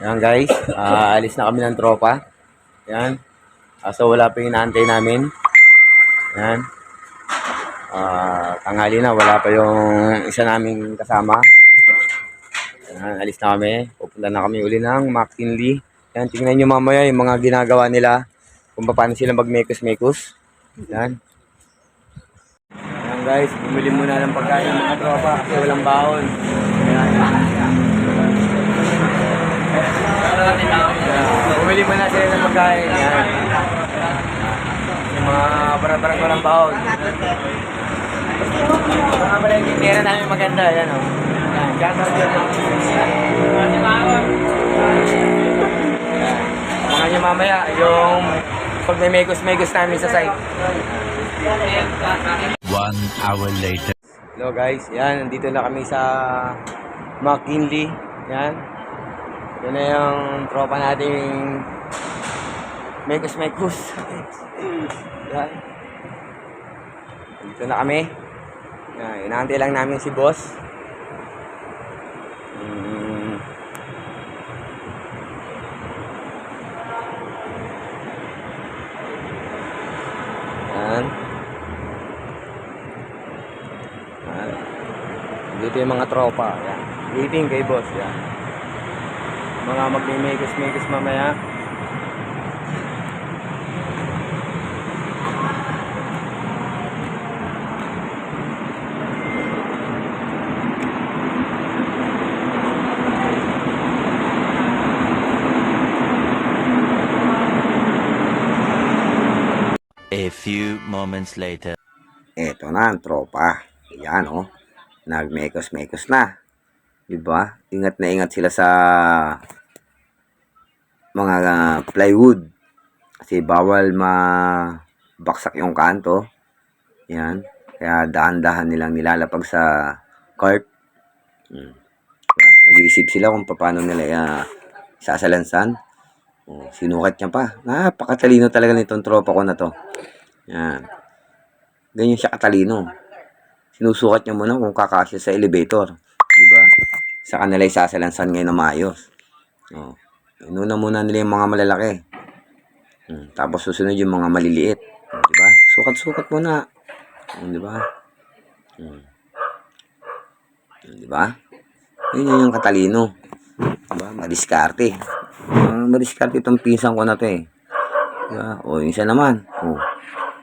Yan guys, ah, alis na kami ng tropa. Yan. Ah, so wala pa yung inaantay namin. Yan. Ah, tanghali na, wala pa yung isa naming kasama. Yan, alis na kami. Pupunta na kami uli ng McKinley. Yan, tingnan nyo mamaya yung mga ginagawa nila. Kung paano sila mag-mekos-mekos. Yan. Yan guys, bumili muna ng pagkain ng mga tropa kasi walang baon. Yan. Bumili muna sila ng pagkain. Yan. Yung mga barang-barang walang baon. Mga pala yung kitira namin maganda. Yan o. Yan. Shoutout. Mga nyo mamaya yung pag may megos-megos namin sa site. One hour later. Hello guys, yan, nandito na kami sa McKinley. Yan. Yan na yung tropa nating Mekus Mekus. yan. Dito na kami. Yan, inaantay lang namin si boss. Mm. Yan. Yan. Dito yung mga tropa. Yan. Waiting kay boss. Yan. Mga magmimekos-mekos mamaya. A few moments later. Eto na ang tropa. Yan oh. Nagmekos-mekos na. Diba? Ingat na ingat sila sa mga ah, plywood. Kasi bawal ma-baksak yung kanto. Yan. Kaya dahan-dahan nilang nilalapag sa cart. Hmm. Diba? Nag-iisip sila kung paano nila uh, sasalansan. Oh, sinukat niya pa. Napakatalino talaga nitong tropa ko na to. Yan. Ganyan siya katalino. Sinusukat niya muna kung kakasya sa elevator. Sa kanila isasalansan ngayon na maayos. Oh. Inuna muna nila yung mga malalaki. Hmm. Tapos susunod yung mga maliliit. Oh, diba? Sukat-sukat muna. Oh, diba? Hmm. Diba? Yun yun yung katalino. Diba? Madiskarte. Uh, madiskarte itong pinsan ko na to eh. Diba? O, yung isa naman. O,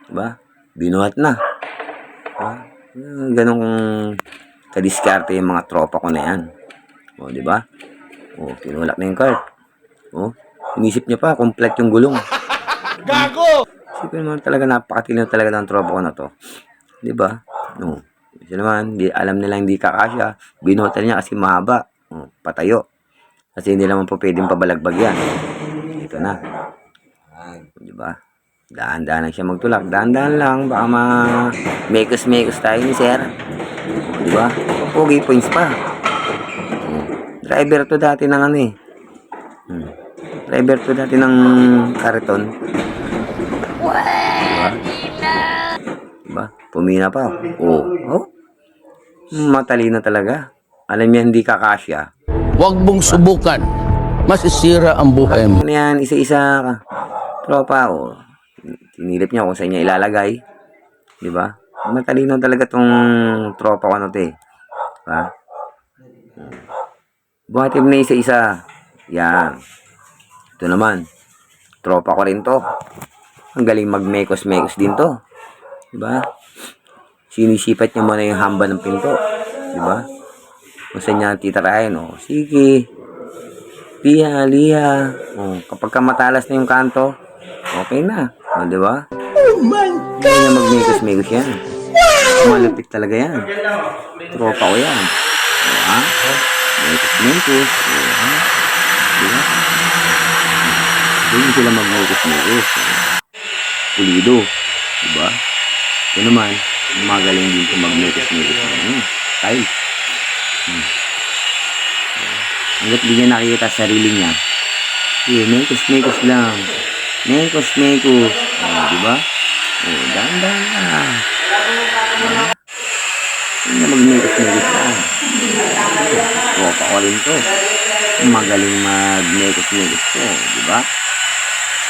diba? Binuhat na. Diba? Uh, ganong kadiskarte yung mga tropa ko na yan. O, diba? O, pinulak na yung cart. O, inisip niya pa, complete yung gulong. Gago! Isipin mo talaga, napakatilino talaga ng tropa ko na to. Diba? No. Kasi naman, di, alam nila hindi kakasya. Binuhat niya kasi mahaba. O, patayo. Kasi hindi naman po pwedeng pabalagbag yan. Ito na. Di ba? Daan-daan lang siya magtulak. Daan-daan lang. Baka ma... Mekos-mekos tayo ni sir. Di ba? Pogi points pa. Driver to dati ng ano eh. Hmm. Driver to dati ng kariton. Diba? Diba? Pumina pa. Oh. Oh. Matalino talaga. Alam niya hindi kakasya. Huwag mong subukan. Masisira ang buhay mo. Ano yan, isa-isa ka. Tropa, o. Tinilip niya kung saan niya ilalagay. Di ba? Matalino talaga tong tropa ko na to eh. Diba? Buhatid na isa-isa. Yan. Ito naman. Tropa ko rin to. Ang galing mag-mekos-mekos din to. Di ba? Sinisipat niya muna yung hamba ng pinto. Di ba? Kung saan niya titirahin. O, sige. Liha, liha. O, kapag ka matalas na yung kanto, okay na. O, di ba? Oh my God! Hindi na magmekos-mekos yan. Malupit talaga yan. Tropa ko yan. O, ha? Mekos-mekos. O, ha? Di ba? Hindi sila magmekos-mekos. Pulido. Di ba? Ito naman, magaling din kung magmekos-mekos. Ano? Style. Hmm. Hanggat di niya nakikita sa sarili niya. Eh, mekos-mekos lang. Mekos-mekos. Oh, di ba? Oh, dahan-dahan lang. Hindi na mag-mekos-mekos lang. Tropa ko to. Magaling mag-mekos-mekos to, di ba?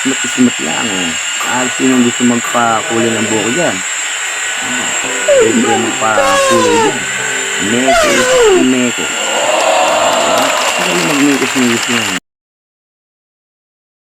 Smooth-smooth lang, eh. Ah, sino gusto magpakulay ng buko dyan? Ah, pwede kayo magpakulay dyan. Mekos. Diba? Magaling mag-mekos-mekos yan.